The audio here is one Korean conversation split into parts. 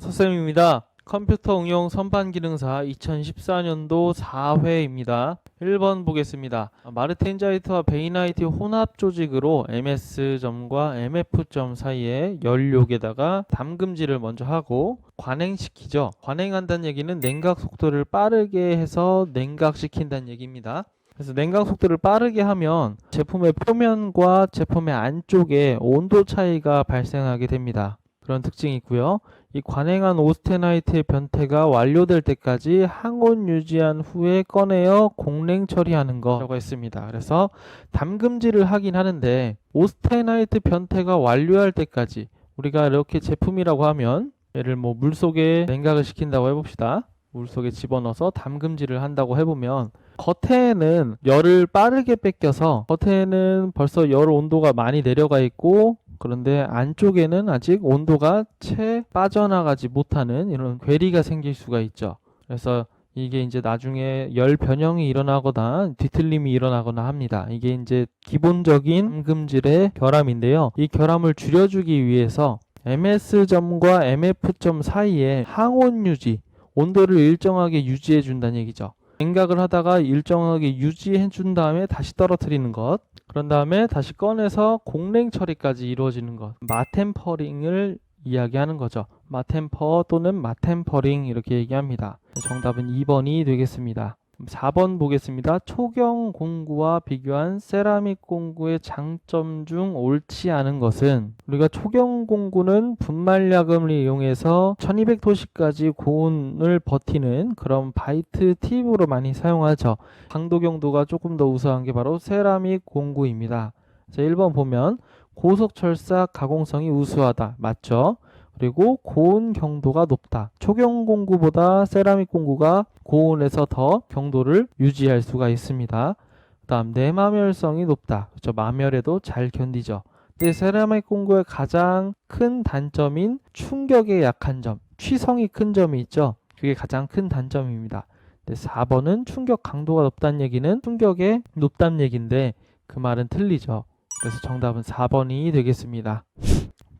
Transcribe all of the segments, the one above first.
서쌤입니다. 컴퓨터 응용 선반 기능사 2014년도 4회입니다. 1번 보겠습니다. 마르텐자이트와 베이나이트 혼합 조직으로 MS.과 MF.점 사이에 연료에다가 담금질을 먼저 하고 관행시키죠. 관행한다는 얘기는 냉각 속도를 빠르게 해서 냉각시킨다는 얘기입니다. 그래서 냉각 속도를 빠르게 하면 제품의 표면과 제품의 안쪽에 온도 차이가 발생하게 됩니다. 그런 특징이 있고요. 이 관행한 오스테나이트의 변태가 완료될 때까지 항온 유지한 후에 꺼내어 공냉 처리하는 거라고 했습니다. 그래서 담금질을 하긴 하는데 오스테나이트 변태가 완료할 때까지 우리가 이렇게 제품이라고 하면 얘를 뭐 물속에 냉각을 시킨다고 해봅시다. 물속에 집어넣어서 담금질을 한다고 해보면 겉에는 열을 빠르게 뺏겨서 겉에는 벌써 열 온도가 많이 내려가 있고 그런데 안쪽에는 아직 온도가 채 빠져나가지 못하는 이런 괴리가 생길 수가 있죠. 그래서 이게 이제 나중에 열 변형이 일어나거나 뒤틀림이 일어나거나 합니다. 이게 이제 기본적인 담금질의 결함인데요. 이 결함을 줄여주기 위해서 MS점과 MF점 사이에 항온 유지, 온도를 일정하게 유지해 준다는 얘기죠. 냉각을 하다가 일정하게 유지해 준 다음에 다시 떨어뜨리는 것. 그런 다음에 다시 꺼내서 공냉 처리까지 이루어지는 것. 마템퍼링을 이야기하는 거죠. 마템퍼 또는 마템퍼링 이렇게 얘기합니다. 정답은 2번이 되겠습니다. 4번 보겠습니다. 초경 공구와 비교한 세라믹 공구의 장점 중 옳지 않은 것은 우리가 초경 공구는 분말야금을 이용해서 1200도씨까지 고온을 버티는 그런 바이트 팁으로 많이 사용하죠. 강도 경도가 조금 더 우수한 게 바로 세라믹 공구입니다. 자, 1번 보면 고속 철사 가공성이 우수하다. 맞죠? 그리고 고온 경도가 높다. 초경 공구보다 세라믹 공구가 고온에서 더 경도를 유지할 수가 있습니다. 그 다음 내마멸성이 높다. 그렇죠. 마멸에도 잘 견디죠. 근데 세라믹 공구의 가장 큰 단점인 충격에 약한 점, 취성이 큰 점이 있죠. 그게 가장 큰 단점입니다. 근데 4번은 충격 강도가 높다는 얘기는 충격에 높다는 얘기인데 그 말은 틀리죠. 그래서 정답은 4번이 되겠습니다.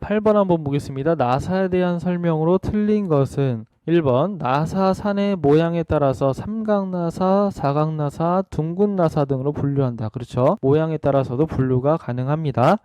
8번 한번 보겠습니다. 나사에 대한 설명으로 틀린 것은 1번 나사 산의 모양에 따라서 삼각나사, 사각나사, 둥근나사 등으로 분류한다. 그렇죠? 모양에 따라서도 분류가 가능합니다.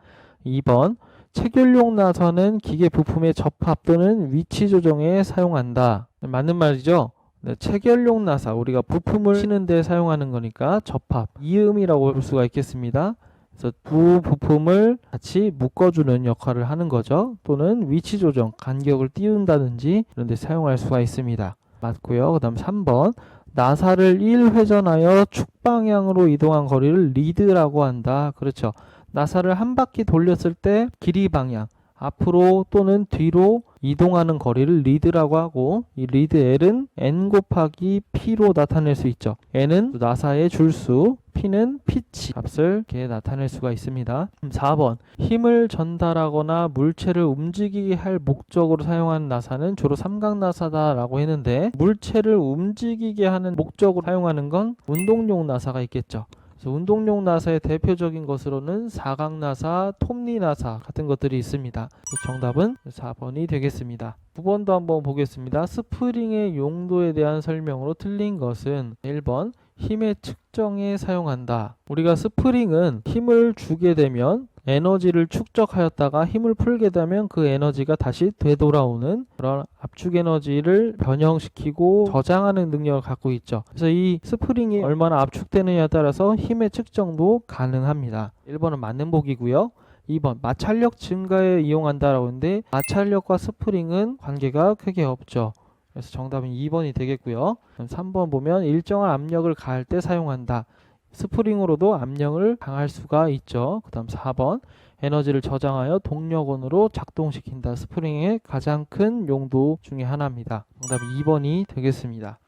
2번 체결용 나사는 기계 부품의 접합 또는 위치 조정에 사용한다. 맞는 말이죠? 네, 체결용 나사 우리가 부품을 치는 데 사용하는 거니까 접합 이음이라고 볼 수가 있겠습니다. 그래서 두 부품을 같이 묶어주는 역할을 하는 거죠. 또는 위치 조정, 간격을 띄운다든지 이런 데 사용할 수가 있습니다. 맞고요. 그 다음 3번 나사를 1회전하여 축방향으로 이동한 거리를 리드라고 한다. 그렇죠. 나사를 한 바퀴 돌렸을 때 길이 방향 앞으로 또는 뒤로 이동하는 거리를 리드라고 하고 이 리드 L은 n 곱하기 p로 나타낼 수 있죠. n은 나사의 줄수, p는 피치 값을 이렇게 나타낼 수가 있습니다. 4번 힘을 전달하거나 물체를 움직이게 할 목적으로 사용하는 나사는 주로 삼각나사다라고 했는데 물체를 움직이게 하는 목적으로 사용하는 건 운동용 나사가 있겠죠. 그래서 운동용 나사의 대표적인 것으로는 사각나사, 톱니나사 같은 것들이 있습니다. 정답은 4번이 되겠습니다. 9번도 한번 보겠습니다. 스프링의 용도에 대한 설명으로 틀린 것은 1번 힘의 측정에 사용한다. 우리가 스프링은 힘을 주게 되면 에너지를 축적하였다가 힘을 풀게 되면 그 에너지가 다시 되돌아오는 그런 압축 에너지를 변형시키고 저장하는 능력을 갖고 있죠. 그래서 이 스프링이 얼마나 압축되느냐에 따라서 힘의 측정도 가능합니다. 1번은 맞는 복이고요. 2번 마찰력 증가에 이용한다라고 했는데 마찰력과 스프링은 관계가 크게 없죠. 그래서 정답은 2번이 되겠고요. 3번 보면 일정한 압력을 가할 때 사용한다. 스프링으로도 압력을 강할 수가 있죠. 그 다음 4번 에너지를 저장하여 동력원으로 작동시킨다. 스프링의 가장 큰 용도 중에 하나입니다. 정답 2번이 되겠습니다.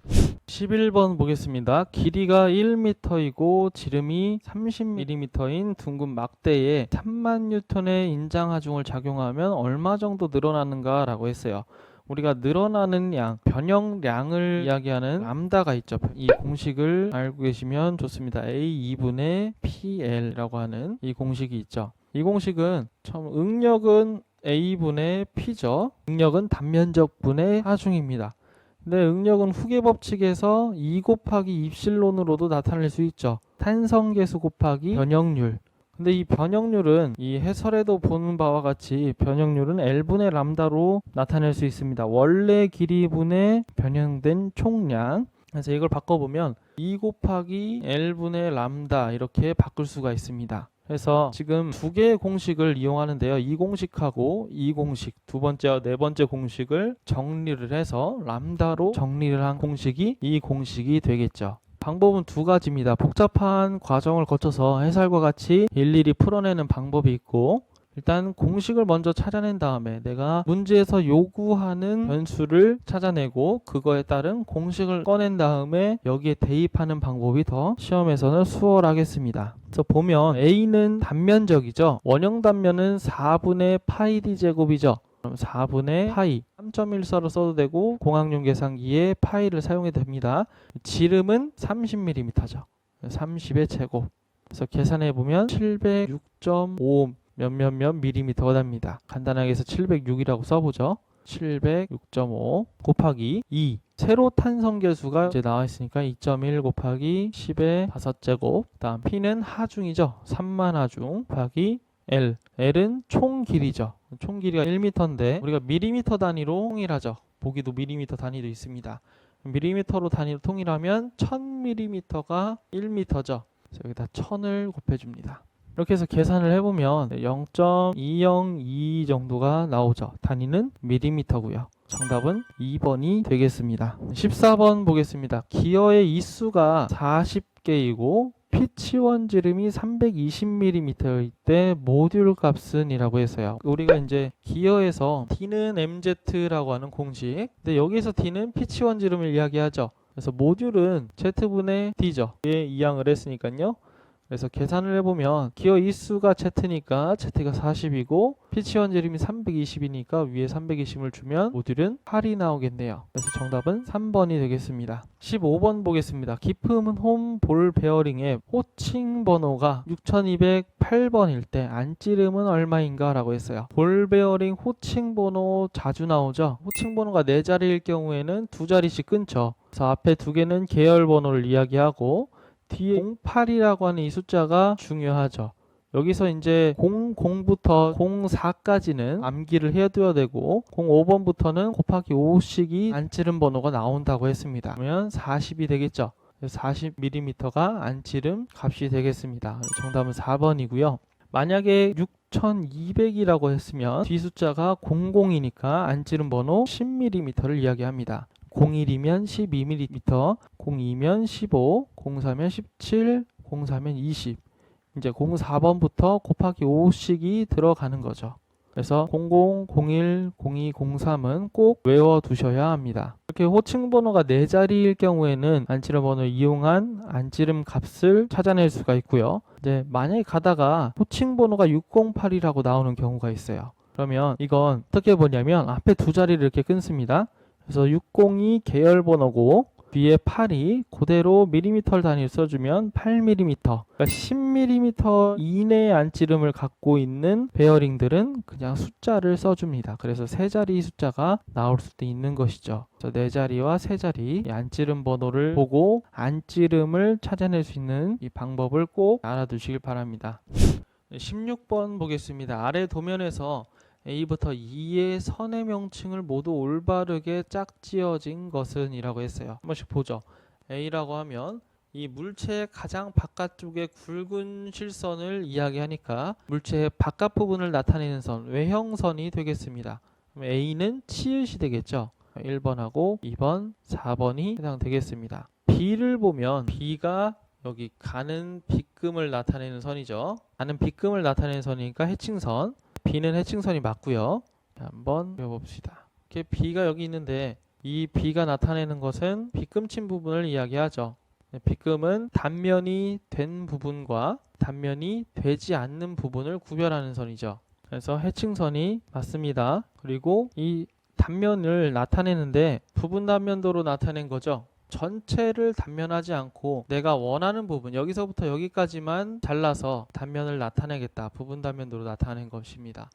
11번 보겠습니다. 길이가 1m이고 지름이 30mm인 둥근 막대에 3만 뉴턴의 인장 하중을 작용하면 얼마 정도 늘어나는가 라고 했어요. 우리가 늘어나는 양, 변형량을 이야기하는 람다가 있죠. 이 공식을 알고 계시면 좋습니다. A 2분의 PL이라고 하는 이 공식이 있죠. 이 공식은 처음 응력은 a분의 p죠. 응력은 단면적 분의 하중입니다. 근데 응력은 후계 법칙에서 2 곱하기 입실론으로도 나타낼 수 있죠. 탄성계수 곱하기 변형률. 근데 이 변형률은 이 해설에도 보는 바와 같이 변형률은 L분의 람다로 나타낼 수 있습니다. 원래 길이분의 변형된 총량. 그래서 이걸 바꿔보면 2 곱하기 L분의 람다 이렇게 바꿀 수가 있습니다. 그래서 지금 두 개의 공식을 이용하는데요. 이 공식하고 이 공식 두 번째와 네 번째 공식을 정리를 해서 람다로 정리를 한 공식이 이 공식이 되겠죠. 방법은 두 가지입니다. 복잡한 과정을 거쳐서 해설과 같이 일일이 풀어내는 방법이 있고 일단 공식을 먼저 찾아낸 다음에 내가 문제에서 요구하는 변수를 찾아내고 그거에 따른 공식을 꺼낸 다음에 여기에 대입하는 방법이 더 시험에서는 수월하겠습니다. 그래서 보면 A는 단면적이죠. 원형 단면은 4분의 파이 d 제곱이죠. 그럼 4분의 파이 3.14로 써도 되고 공학용 계산기에 파이를 사용해도 됩니다. 지름은 30mm죠. 30의 제곱. 그래서 계산해 보면 706.5 몇몇몇 밀리미터가 됩니다. 간단하게 해서 706이라고 써보죠. 706.5 곱하기 2 세로 탄성계수가 이제 나와 있으니까 2.1 곱하기 10의 5제곱 다음 P는 하중이죠 3만 하중 곱하기 L L은 총 길이죠 총 길이가 1m인데 우리가 밀리미터 단위로 통일하죠 보기도 밀리미터 단위도 있습니다 밀리미터로 단위로 통일하면 1000mm가 1m죠 그래서 여기다 1000을 곱해줍니다 이렇게 해서 계산을 해보면 0.202 정도가 나오죠. 단위는 밀리미터고요. 정답은 2번이 되겠습니다. 14번 보겠습니다. 기어의 이수가 40개이고 피치 원 지름이 320mm일 때 모듈 값은 이라고 했어요. 우리가 이제 기어에서 D는 MZ라고 하는 공식. 근데 여기서 D는 피치 원 지름을 이야기하죠. 그래서 모듈은 Z분의 D죠. 에 이항을 했으니까요. 그래서 계산을 해보면 기어 이수가 Z니까 Z가 40이고 피치 원지름이 320이니까 위에 320을 주면 모듈은 8이 나오겠네요. 그래서 정답은 3번이 되겠습니다. 15번 보겠습니다. 기품은 홈볼 베어링의 호칭 번호가 6208번일 때 안 찌름은 얼마인가 라고 했어요. 볼 베어링 호칭 번호 자주 나오죠. 호칭 번호가 4자리일 경우에는 두 자리씩 끊죠. 그래서 앞에 두 개는 계열 번호를 이야기하고 뒤에 08이라고 하는 이 숫자가 중요하죠. 여기서 이제 00부터 04까지는 암기를 해둬야 되고 05번부터는 곱하기 5씩이 안찌름 번호가 나온다고 했습니다. 그러면 40이 되겠죠. 40mm가 안 찌름 값이 되겠습니다. 정답은 4번이고요. 만약에 6200이라고 했으면 뒤 숫자가 00이니까 안찌름 번호 10mm를 이야기합니다. 01이면 12mm, 02면 15, 03면 17, 04면 20. 이제 04번부터 곱하기 5씩이 들어가는 거죠. 그래서 00, 01, 02, 03은 꼭 외워 두셔야 합니다. 이렇게 호칭 번호가 4자리일 경우에는 안찌름 번호를 이용한 안찌름 값을 찾아낼 수가 있고요. 이제 만약에 가다가 호칭 번호가 608이라고 나오는 경우가 있어요. 그러면 이건 어떻게 보냐면 앞에 두 자리를 이렇게 끊습니다. 그래서 602 계열 번호고 뒤에 8이 그대로 밀리미터 단위를 써주면 8mm 그러니까 10mm 이내의 안찌름을 갖고 있는 베어링들은 그냥 숫자를 써줍니다. 그래서 세 자리 숫자가 나올 수도 있는 것이죠. 네 자리와 세 자리 이 안찌름 번호를 보고 안찌름을 찾아낼 수 있는 이 방법을 꼭 알아두시길 바랍니다. 16번 보겠습니다. 아래 도면에서 A부터 E의 선의 명칭을 모두 올바르게 짝지어진 것은 이라고 했어요. 한 번씩 보죠. A라고 하면 이 물체의 가장 바깥쪽에 굵은 실선을 이야기하니까 물체의 바깥 부분을 나타내는 선, 외형선이 되겠습니다. A는 치읓이 되겠죠. 1번하고 2번, 4번이 해당되겠습니다. B를 보면 B가 여기 가는 빗금을 나타내는 선이죠. 가는 빗금을 나타내는 선이니까 해칭선. B는 해칭선이 맞고요. 자, 한번 배워봅시다. 이렇게 B가 여기 있는데 이 B가 나타내는 것은 빗금친 부분을 이야기하죠. 네, 빗금은 단면이 된 부분과 단면이 되지 않는 부분을 구별하는 선이죠. 그래서 해칭선이 맞습니다. 그리고 이 단면을 나타내는데 부분 단면도로 나타낸 거죠. 전체를 단면하지 않고 내가 원하는 부분 여기서부터 여기까지만 잘라서 단면을 나타내겠다. 부분 단면도로 나타낸 것입니다.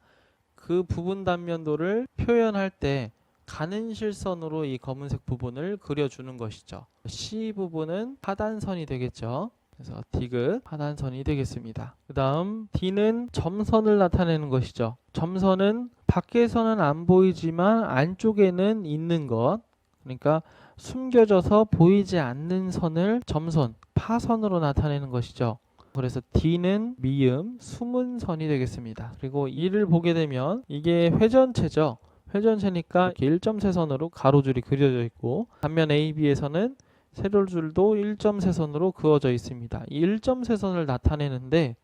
그 부분 단면도를 표현할 때 가는 실선으로 이 검은색 부분을 그려주는 것이죠. C 부분은 하단선이 되겠죠. 그래서 디귿 하단선이 되겠습니다. 그 다음 D는 점선을 나타내는 것이죠. 점선은 밖에서는 안 보이지만 안쪽에는 있는 것. 그러니까 숨겨져서 보이지 않는 선을 점선, 파선으로 나타내는 것이죠. 그래서 D는 미음, 숨은 선이 되겠습니다. 그리고 이를 보게 되면 이게 회전체죠. 회전체니까 이렇게 일점세선으로 가로줄이 그려져 있고 반면 AB에서는 세로줄도 일점세선으로 그어져 있습니다. 이 일점세선을 나타내는데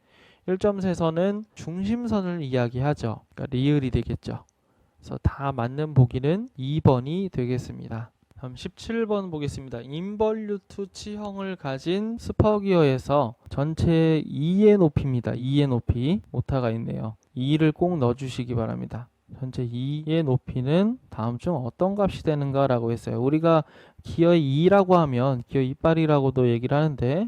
일점세선은 중심선을 이야기하죠. 그러니까 리을이 되겠죠. 그래서 다 맞는 보기는 2번이 되겠습니다. 다음 17번 보겠습니다. 인벌유트 치형을 가진 스퍼기어에서 전체 2의 높이입니다. 2의 높이 오타가 있네요. 2를 꼭 넣어주시기 바랍니다. 전체 2의 높이는 다음 중 어떤 값이 되는가 라고 했어요. 우리가 기어의 2라고 하면 기어 이빨이라고도 얘기를 하는데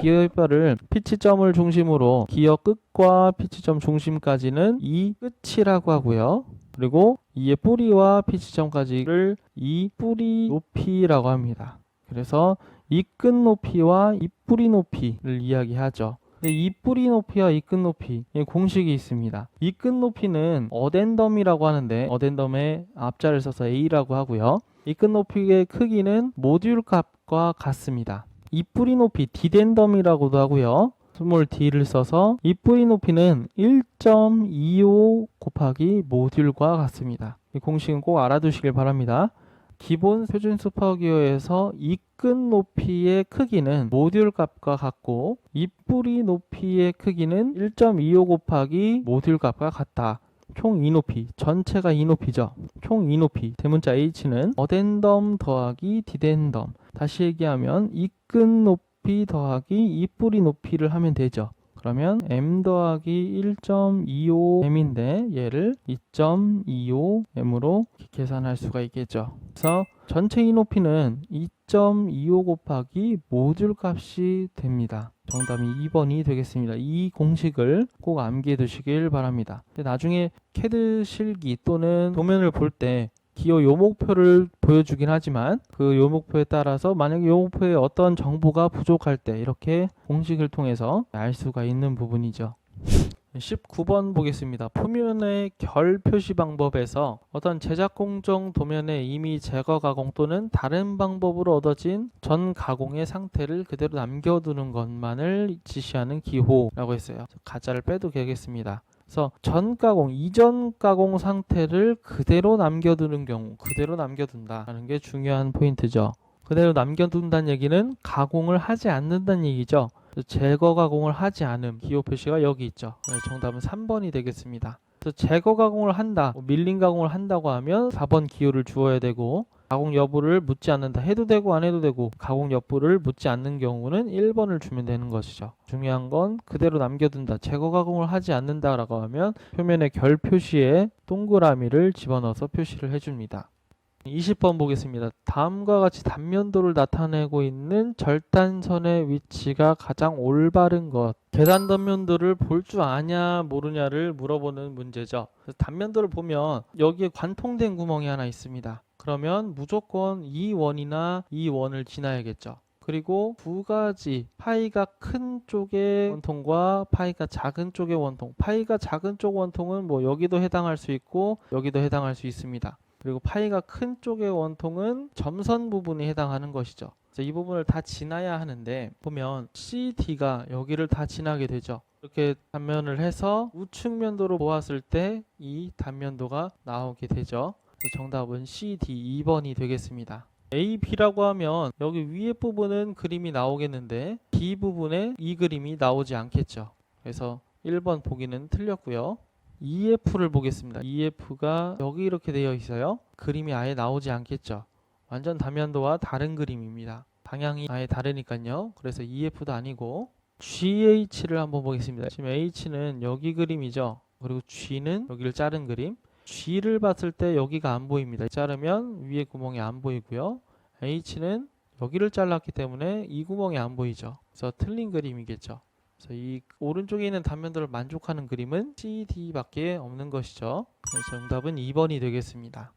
기어 이빨을 피치점을 중심으로 기어 끝과 피치점 중심까지는 이 끝이라고 하고요. 그리고 이의 뿌리와 피치점까지를 이 뿌리 높이라고 합니다. 그래서 이끝 높이와 이 뿌리 높이를 이야기하죠. 이 뿌리 높이와 이끝 높이 이 공식이 있습니다. 이끝 높이는 어덴덤이라고 하는데 어덴덤의 앞자를 써서 A라고 하고요. 이끝 높이의 크기는 모듈 값과 같습니다. 이 뿌리 높이 디덴덤이라고도 하고요. 스몰 d를 써서 이 뿌리 높이는 1.25 곱하기 모듈과 같습니다. 이 공식은 꼭 알아두시길 바랍니다. 기본 표준 슈퍼기어에서 이끝 높이의 크기는 모듈 값과 같고 이 뿌리 높이의 크기는 1.25 곱하기 모듈 값과 같다. 총 2높이, 전체가 2높이죠. 총 2높이, 대문자 h는 어덴덤 더하기 디덴덤. 다시 얘기하면 이끝 높이 더하기 이 뿌리 높이를 하면 되죠. 그러면 m 더하기 1.25m인데 얘를 2.25m으로 계산할 수가 있겠죠. 그래서 전체 이 높이는 2.25 곱하기 모듈 값이 됩니다. 정답이 2번이 되겠습니다. 이 공식을 꼭 암기해 두시길 바랍니다. 나중에 캐드 실기 또는 도면을 볼 때 기호 요 목표를 보여주긴 하지만 그 요 목표에 따라서 만약에 요 목표에 어떤 정보가 부족할 때 이렇게 공식을 통해서 알 수가 있는 부분이죠. 19번 보겠습니다. 표면의 결 표시 방법에서 어떤 제작 공정 도면에 이미 제거 가공 또는 다른 방법으로 얻어진 전 가공의 상태를 그대로 남겨두는 것만을 지시하는 기호라고 했어요. 가짜를 빼도 되겠습니다. 그래서 전 가공, 이전 가공 상태를 그대로 남겨두는 경우, 그대로 남겨둔다라는 게 중요한 포인트죠. 그대로 남겨둔다는 얘기는 가공을 하지 않는다는 얘기죠. 제거 가공을 하지 않음 기호 표시가 여기 있죠. 네, 정답은 3번이 되겠습니다. 그래서 제거 가공을 한다, 뭐 밀린 가공을 한다고 하면 4번 기호를 주어야 되고 가공 여부를 묻지 않는다 해도 되고 안 해도 되고 가공 여부를 묻지 않는 경우는 1번을 주면 되는 것이죠. 중요한 건 그대로 남겨둔다. 제거 가공을 하지 않는다라고 하면 표면의 결 표시에 동그라미를 집어넣어서 표시를 해줍니다. 20번 보겠습니다. 다음과 같이 단면도를 나타내고 있는 절단선의 위치가 가장 올바른 것. 계단 단면도를 볼 줄 아냐 모르냐를 물어보는 문제죠. 단면도를 보면 여기에 관통된 구멍이 하나 있습니다. 그러면 무조건 이 원이나 이 원을 지나야겠죠. 그리고 두 가지 파이가 큰 쪽의 원통과 파이가 작은 쪽의 원통. 파이가 작은 쪽 원통은 뭐 여기도 해당할 수 있고 여기도 해당할 수 있습니다. 그리고 파이가 큰 쪽의 원통은 점선 부분이 해당하는 것이죠. 이 부분을 다 지나야 하는데 보면 CD가 여기를 다 지나게 되죠. 이렇게 단면을 해서 우측 면도로 보았을 때 이 단면도가 나오게 되죠. 정답은 CD 2번이 되겠습니다. A, B라고 하면 여기 위에 부분은 그림이 나오겠는데 D 부분에 이 그림이 나오지 않겠죠. 그래서 1번 보기는 틀렸고요. EF를 보겠습니다. EF가 여기 이렇게 되어 있어요. 그림이 아예 나오지 않겠죠. 완전 단면도와 다른 그림입니다. 방향이 아예 다르니까요. 그래서 EF도 아니고 GH를 한번 보겠습니다. 지금 H는 여기 그림이죠. 그리고 G는 여기를 자른 그림. G를 봤을 때 여기가 안 보입니다. 자르면 위에 구멍이 안 보이고요. H는 여기를 잘랐기 때문에 이 구멍이 안 보이죠. 그래서 틀린 그림이겠죠. 그래서 이 오른쪽에 있는 단면들을 만족하는 그림은 CD밖에 없는 것이죠. 그래서 정답은 2번이 되겠습니다.